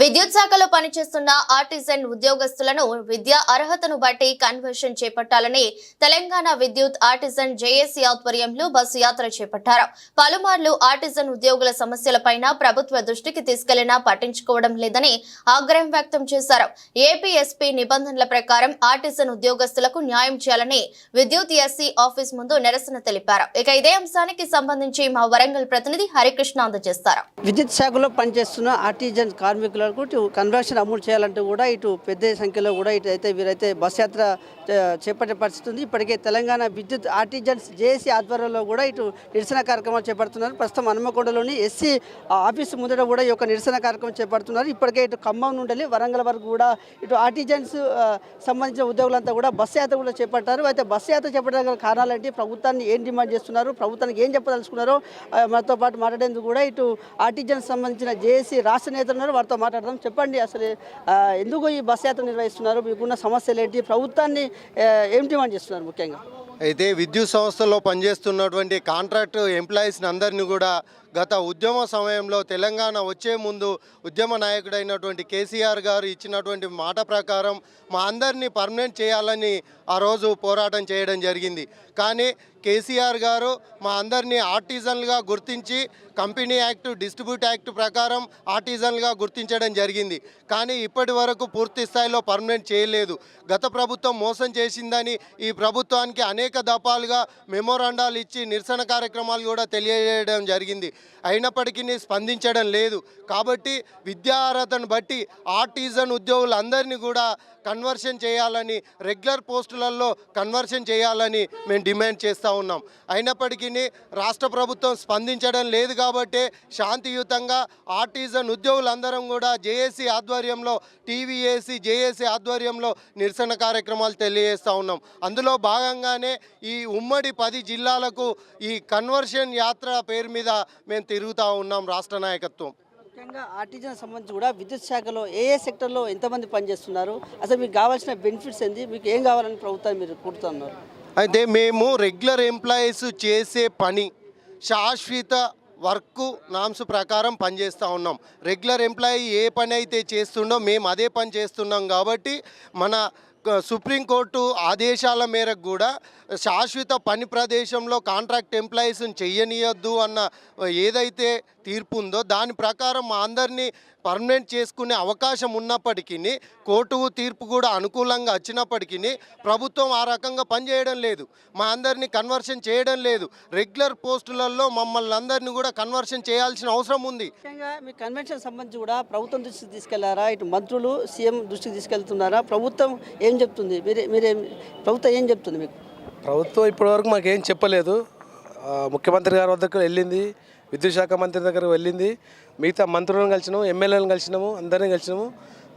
విద్యుత్ శాఖలో పనిచేస్తున్న ఆర్టిజన్ ఉద్యోగస్తులను విద్యా అర్హతను బట్టి కన్వర్షన్ చేపట్టాలని తెలంగాణ విద్యుత్ ఆర్టిజన్ జేఏసీ ఆధ్వర్యంలో బస్సు యాత్ర చేపట్టారు. పలుమార్లు ఆర్టిజన్ ఉద్యోగుల సమస్యలపైన ప్రభుత్వ దృష్టికి తీసుకెళ్ళినా పట్టించుకోవడం లేదని ఆగ్రహం వ్యక్తం చేశారు. ఏపీఎస్పీ నిబంధనల ప్రకారం ఆర్టిజన్ ఉద్యోగస్తులకు న్యాయం చేయాలని విద్యుత్ ఎస్సీ ఆఫీస్ ముందు నిరసన తెలిపారు. ఇక ఇదే అంశానికి సంబంధించి మా వరంగల్ ప్రతినిధి హరికృష్ణ అందజేస్తారు. విద్యుత్ శాఖలో పనిచేస్తున్న ఆర్టిజన్ కార్మికులు ఇటు కన్వర్షన్ అమలు చేయాలంటే కూడా ఇటు పెద్ద సంఖ్యలో కూడా ఇటు అయితే వీరైతే బస్ యాత్ర చేపట్టే పరిస్థితి ఉంది. ఇప్పటికే తెలంగాణ విద్యుత్ ఆర్టిజన్స్ జేఏసీ ఆధ్వర్యంలో కూడా ఇటు నిరసన కార్యక్రమాలు చేపడుతున్నారు. ప్రస్తుతం హనుమకొండలోని ఎస్సీ ఆఫీస్ ముందర కూడా ఈ యొక్క నిరసన కార్యక్రమం చేపడుతున్నారు. ఇప్పటికే ఇటు ఖమ్మం నుండి వరంగల్ వరకు కూడా ఇటు ఆర్టిజన్స్ సంబంధించిన ఉద్యోగులంతా కూడా బస్ యాత్ర కూడా చేపట్టారు అయితే బస్ యాత్ర చేపట్టడానికి కారణాలు ఏంటి ప్రభుత్వాన్ని ఏం డిమాండ్ చేస్తున్నారు? ప్రభుత్వానికి ఏం చెప్పదలుచుకున్నారో? మనతో పాటు మాట్లాడేందుకు కూడా ఇటు ఆర్టిజన్స్ సంబంధించిన జేఏసీ రాష్ట్ర నేతలు ఉన్నారు. వారితో మాట్లాడదాం. చెప్పండి అసలు ఎందుకు ఈ బస్ యాత్ర నిర్వహిస్తున్నారు? మీకున్న సమస్యలు ఏంటి ప్రభుత్వాన్ని ఏం డిమాండ్ చేస్తున్నారు ముఖ్యంగా? అయితే విద్యుత్ సంస్థలో పనిచేస్తున్నటువంటి కాంట్రాక్ట్ ఎంప్లాయీస్ని అందరినీ కూడా గత ఉద్యమ సమయంలో తెలంగాణ వచ్చే ముందు ఉద్యమ నాయకుడైనటువంటి కేసీఆర్ గారు ఇచ్చినటువంటి మాట ప్రకారం మా అందరినీ పర్మనెంట్ చేయాలని ఆ రోజు పోరాటం చేయడం జరిగింది. కానీ కేసీఆర్ గారు మా అందరినీ ఆర్టిజన్లుగా గుర్తించి కంపెనీ యాక్ట్ డిస్ట్రిబ్యూట్ యాక్ట్ ప్రకారం ఆర్టిజన్లుగా గుర్తించడం జరిగింది. కానీ ఇప్పటి వరకు పూర్తి స్థాయిలో పర్మనెంట్ చేయలేదు. గత ప్రభుత్వం మోసం చేసిందని ఈ ప్రభుత్వానికి అనేక దఫాలుగా మెమోరాండాలు ఇచ్చి నిరసన కార్యక్రమాలు కూడా తెలియజేయడం జరిగింది. అయినప్పటికీ స్పందించడం లేదు. కాబట్టి విద్యా అర్హతను బట్టి ఆర్టిజన్ ఉద్యోగులందరినీ కూడా కన్వర్షన్ చేయాలని రెగ్యులర్ పోస్టులలో కన్వర్షన్ చేయాలని మేము డిమాండ్ చేస్తూ ఉన్నాం. అయినప్పటికీ రాష్ట్ర ప్రభుత్వం స్పందించడం లేదు కాబట్టి శాంతియుతంగా ఆర్టిజన్ ఉద్యోగులందరం కూడా జేఏసీ ఆధ్వర్యంలో టీవీఏసీ జేఏసీ ఆధ్వర్యంలో నిరసన కార్యక్రమాలు తెలియజేస్తూ ఉన్నాం. అందులో భాగంగానే ఈ ఉమ్మడి పది జిల్లాలకు ఈ కన్వర్షన్ యాత్ర పేరు మీద మేము తిరుగుతూ ఉన్నాం రాష్ట్ర నాయకత్వం. ముఖ్యంగా ఆర్టిజన్ సంబంధించి కూడా విద్యుత్ శాఖలో ఏ ఏ సెక్టర్లో ఎంతమంది పనిచేస్తున్నారు? అసలు మీకు కావాల్సిన బెనిఫిట్స్ ఏంది? మీకు ఏం కావాలని ప్రభుత్వాన్ని మీరు కూర్చున్నారు అయితే మేము రెగ్యులర్ ఎంప్లాయీస్ చేసే పని శాశ్వత వర్క్ నామ్స్ ప్రకారం పనిచేస్తూ ఉన్నాం. రెగ్యులర్ ఎంప్లాయీ ఏ పని అయితే చేస్తుండో మేము అదే పని చేస్తున్నాం కాబట్టి మన సుప్రీంకోర్టు ఆదేశాల మేరకు కూడా శాశ్వత పని ప్రదేశంలో కాంట్రాక్ట్ ఎంప్లాయీస్ని చెయ్యనీయొద్దు అన్న ఏదైతే తీర్పు ఉందో దాని ప్రకారం మా అందరినీ పర్మనెంట్ చేసుకునే అవకాశం ఉన్నప్పటికీ కోర్టు తీర్పు కూడా అనుకూలంగా వచ్చినప్పటికీ ప్రభుత్వం ఆ రకంగా పనిచేయడం లేదు. మా అందరినీ కన్వర్షన్ చేయడం లేదు. రెగ్యులర్ పోస్టులలో మమ్మల్ని అందరినీ కూడా కన్వర్షన్ చేయాల్సిన అవసరం ఉంది. మీ కన్వెన్షన్ సంబంధించి కూడా ప్రభుత్వం దృష్టికి తీసుకెళ్ళారా? ఇటు మంత్రులు సీఎం దృష్టికి తీసుకెళ్తున్నారా? ప్రభుత్వం ఏం చెప్తుంది? మీరే మీరేం ప్రభుత్వం ఏం చెప్తుంది మీకు? ప్రభుత్వం ఇప్పటివరకు మాకు ఏం చెప్పలేదు ముఖ్యమంత్రి గారి వద్దకు వెళ్ళింది. విద్యుత్ శాఖ మంత్రి దగ్గరకు వెళ్ళింది. మిగతా మంత్రులను కలిసినాము ఎమ్మెల్యేలను కలిసినాము అందరినీ కలిసినాము.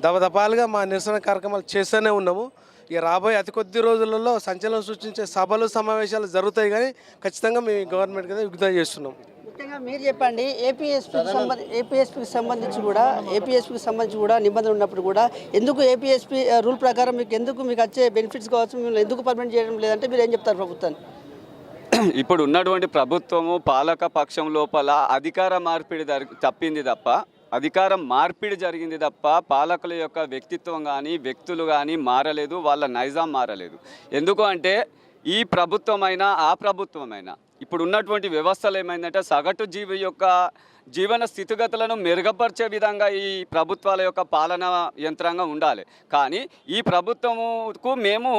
దపదపాలుగా మా నిరసన కార్యక్రమాలు చేస్తూనే ఉన్నాము. ఇక రాబోయే అతి కొద్ది రోజులలో సంచలనం సృష్టించే సభలు సమావేశాలు జరుగుతాయి కానీ ఖచ్చితంగా మేము గవర్నమెంట్ కింద విజ్ఞప్తి చేస్తున్నాం. ముఖ్యంగా మీరు చెప్పండి ఏపీఎస్పీకి సంబంధి ఏపీఎస్పీకి సంబంధించి కూడా ఏపీఎస్పీకి సంబంధించి కూడా నిబంధనలు ఉన్నప్పుడు కూడా ఎందుకు ఏపీఎస్పీ రూల్ ప్రకారం మీకు ఎందుకు మీకు వచ్చే బెనిఫిట్స్ కావచ్చు మిమ్మల్ని ఎందుకు పర్మనెంట్ చేయడం లేదంటే మీరు ఏం చెప్తారు ప్రభుత్వాన్ని? ఇప్పుడు ఉన్నటువంటి ప్రభుత్వము పాలక పక్షం లోపల అధికార మార్పిడి జరి- తప్పింది తప్ప అధికారం మార్పిడి జరిగింది తప్ప పాలకుల యొక్క వ్యక్తిత్వం కానీ వ్యక్తులు కానీ మారలేదు వాళ్ళ నైజాం మారలేదు. ఎందుకు అంటే ఈ ప్రభుత్వమైనా ఆ ప్రభుత్వమైనా ఇప్పుడు ఉన్నటువంటి వ్యవస్థలు ఏమైందంటే సగటు జీవి యొక్క జీవన స్థితిగతులను మెరుగుపరిచే విధంగా ఈ ప్రభుత్వాల యొక్క పాలన యంత్రాంగం ఉండాలి. కానీ ఈ ప్రభుత్వముకు మేము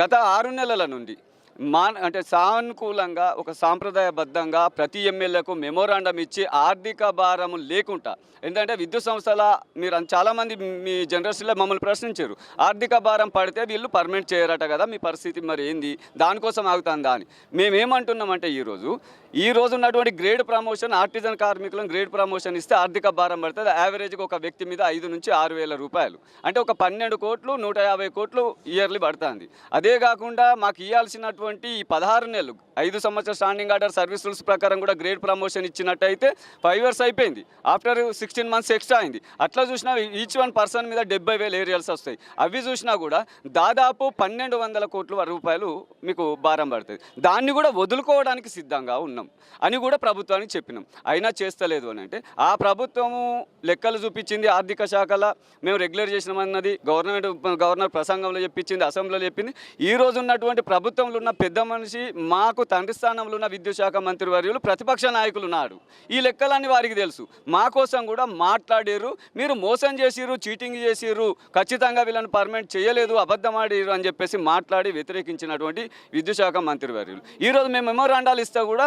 గత ఆరు నెలల నుండి మా అంటే సానుకూలంగా ఒక సాంప్రదాయబద్ధంగా ప్రతి ఎమ్మెల్యేకు మెమోరాండం ఇచ్చి ఆర్థిక భారము లేకుండా ఎందుకంటే విద్యుత్ సంస్థల మీరు చాలామంది మీ జనరేషన్లో మమ్మల్ని ప్రశ్నించారు. ఆర్థిక భారం పడితే వీళ్ళు పర్మనెంట్ చేయరట కదా మీ పరిస్థితి మరి ఏంది? దానికోసం ఆగుతుందా అని. మేమేమంటున్నామంటే ఈరోజు ఈ రోజు ఉన్నటువంటి గ్రేడ్ ప్రమోషన్ ఆర్టిజన్ కార్మికులను గ్రేడ్ ప్రమోషన్ ఇస్తే ఆర్థిక భారం పడుతుంది. యావరేజ్గా ఒక వ్యక్తి మీద ఐదు నుంచి ఆరు వేల రూపాయలు. అంటే ఒక పన్నెండు కోట్లు నూట యాభై కోట్లు ఇయర్లీ పడుతుంది. అదే కాకుండా మాకు ఇవ్వాల్సినటువంటి ఈ పదహారు నెలలు ఐదు సంవత్సర స్టాండింగ్ ఆర్డర్ సర్వీస్ రూల్స్ ప్రకారం కూడా గ్రేడ్ ప్రమోషన్ ఇచ్చినట్టయితే ఫైవ్ ఇయర్స్ అయిపోయింది. ఆఫ్టర్ సిక్స్టీన్ మంత్స్ ఎక్స్ట్రా అయింది. అట్లా చూసినా ఈచ్ వన్ పర్సన్ మీద డెబ్బై వేలు ఏరియాల్సి వస్తాయి. అవి చూసినా కూడా దాదాపు పన్నెండు వందల కోట్ల రూపాయలు మీకు భారం పడుతుంది. దాన్ని కూడా వదులుకోవడానికి సిద్ధంగా ఉన్నాం. అన్నాం అని కూడా ప్రభుత్వానికి చెప్పినాం. అయినా చేస్తలేదు అని అంటే ఆ ప్రభుత్వము లెక్కలు చూపించింది ఆర్థిక శాఖల మేము రెగ్యులర్ చేసినామన్నది గవర్నమెంట్ గవర్నర్ ప్రసంగంలో చెప్పించింది అసెంబ్లీలో చెప్పింది. ఈ రోజు ఉన్నటువంటి ప్రభుత్వంలో ఉన్న పెద్ద మనిషి మాకు తండ్రి స్థానంలో ఉన్న విద్యుత్ శాఖ మంత్రి వర్యులు ప్రతిపక్ష నాయకులు ఉన్నారు. ఈ లెక్కలన్నీ వారికి తెలుసు. మా కోసం కూడా మాట్లాడారు మీరు మోసం చేసిర్రు చీటింగ్ చేసిర్రు ఖచ్చితంగా వీళ్ళని పర్మనెంట్ చేయలేదు అబద్ధం అని చెప్పేసి మాట్లాడి వ్యతిరేకించినటువంటి విద్యుత్ శాఖ మంత్రి వర్యులు. ఈరోజు మేము మెమోరాండాలు ఇస్తే కూడా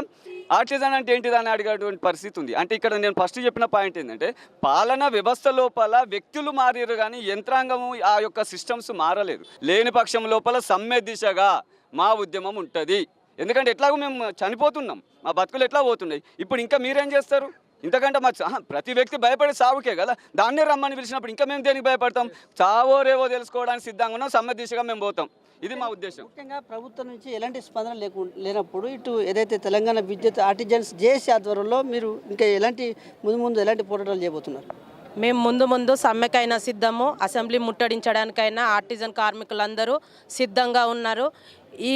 ఆర్టిజన్ అంటే ఏంటిది అని అడిగేటువంటి పరిస్థితి ఉంది. అంటే ఇక్కడ నేను ఫస్ట్ చెప్పిన పాయింట్ ఏంటంటే పాలన వ్యవస్థ లోపల వ్యక్తులు మారారు కానీ యంత్రాంగము ఆ యొక్క సిస్టమ్స్ మారలేదు. లేని పక్షం లోపల సమ్మె దిశగా మా ఉద్యమం ఉంటుంది. ఎందుకంటే ఎట్లాగో మేము చనిపోతున్నాం. మా బతుకులు ఎట్లా పోతున్నాయి? ఇప్పుడు ఇంకా మీరేం చేస్తారు? ఇంతకంటే మా ప్రతి వ్యక్తి భయపడే సావుకే కదా. దాన్నే రమ్మని పిలిచినప్పుడు ఇంకా మేము దేనికి భయపడతాం? చావో రేవో తెలుసుకోవడానికి సిద్ధంగా ఉన్నాం సమ్మె దిశగా మేము పోతాం. ఇది మా ఉద్దేశం. ముఖ్యంగా ప్రభుత్వం నుంచి ఎలాంటి స్పందన లేకు లేనప్పుడు ఇటు ఏదైతే తెలంగాణ విద్యుత్ ఆర్టిజన్స్ జేఏసీ ఆధ్వర్యంలో మీరు ఇంకా ఎలాంటి ముందు ముందు ఎలాంటి పోరాటాలు చేయబోతున్నారు? మేము ముందు ముందు సమ్మెకైనా సిద్ధము అసెంబ్లీ ముట్టడించడానికైనా ఆర్టిజన్ కార్మికులందరూ సిద్ధంగా ఉన్నారు. ఈ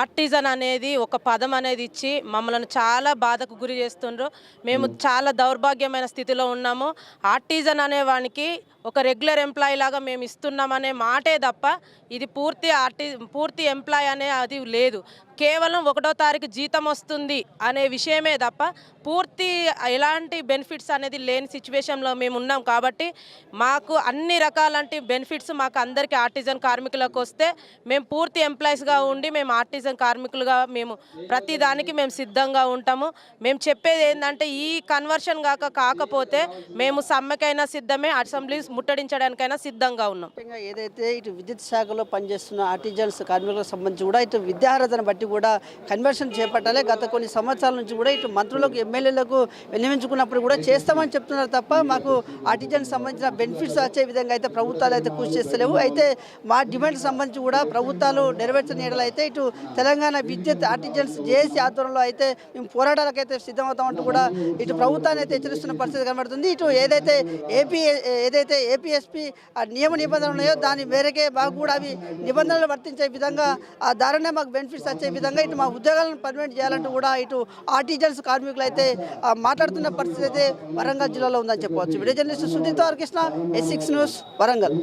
ఆర్టిజన్ అనేది ఒక పదం అనేది ఇచ్చి మమ్మల్ని చాలా బాధకు గురి చేస్తుండ్రు. మేము చాలా దౌర్భాగ్యమైన స్థితిలో ఉన్నాము. ఆర్టిజన్ అనే వానికి ఒక రెగ్యులర్ ఎంప్లాయీ లాగా మేము ఇస్తున్నామనే మాటే తప్ప ఇది పూర్తి ఆర్టి పూర్తి ఎంప్లాయ్ అనే అది లేదు. కేవలం ఒకటో తారీఖు జీతం వస్తుంది అనే విషయమే తప్ప పూర్తి ఎలాంటి బెనిఫిట్స్ అనేది లేని సిచ్యువేషన్లో మేము ఉన్నాం కాబట్టి మాకు అన్ని రకాలంటి బెనిఫిట్స్ మాకు అందరికీ ఆర్టిజన్ కార్మికులకు వస్తే మేము పూర్తి గా ఉండి మేము ఆర్టిజన్ కార్మికులుగా మేము ప్రతి దానికి మేము సిద్ధంగా ఉంటాము. మేము చెప్పేది ఏంటంటే ఈ కన్వర్షన్ కాక కాకపోతే మేము సమ్మెకైనా సిద్ధమే అసెంబ్లీ ముట్టడించడానికైనా సిద్ధంగా ఉన్నాం. ఏదైతే ఇటు విద్యుత్ శాఖలో పనిచేస్తున్న ఆర్టిజన్స్ కార్మికులకు సంబంధించి కూడా ఇటు విద్యార్హతను బట్టి కూడా కన్వర్షన్ చేపట్టాలి. గత కొన్ని సంవత్సరాల నుంచి కూడా ఇటు మంత్రులకు ఎమ్మెల్యేలకు విన్నవించుకున్నప్పుడు కూడా చేస్తామని చెప్తున్నారు తప్ప మాకు ఆర్టిజన్ సంబంధించిన బెనిఫిట్స్ వచ్చే విధంగా అయితే ప్రభుత్వాలు అయితే కృషి చేస్తలేవు. అయితే మా డిమాండ్ సంబంధించి కూడా ప్రభుత్వాలు నెరవేర్చని ఎడల అయితే ఇటు తెలంగాణ విద్యుత్ ఆర్టిజన్స్ జేఏసీ ఆధ్వర్యంలో అయితే మేము పోరాటాలకైతే సిద్ధమవుతామంటూ కూడా ఇటు ప్రభుత్వాన్ని అయితే హెచ్చరిస్తున్న పరిస్థితి కనబడుతుంది. ఇటు ఏదైతే ఏపీ ఏదైతే ఏపీఎస్పీ ఆ నియమ నిబంధనలు ఉన్నాయో దాని మేరకే మాకు కూడా అవి నిబంధనలు వర్తించే విధంగా ఆ ధరనే మాకు బెనిఫిట్స్ వచ్చే విధంగా ఇటు మా ఉద్యోగాలను పర్మనెంట్ చేయాలంటూ కూడా ఇటు ఆర్టిజన్స్ కార్మికులు అయితే మాట్లాడుతున్న పరిస్థితి అయితే వరంగల్ జిల్లాలో ఉందని చెప్పవచ్చు. Video journalist Sunitha Krishna S six news Warangal.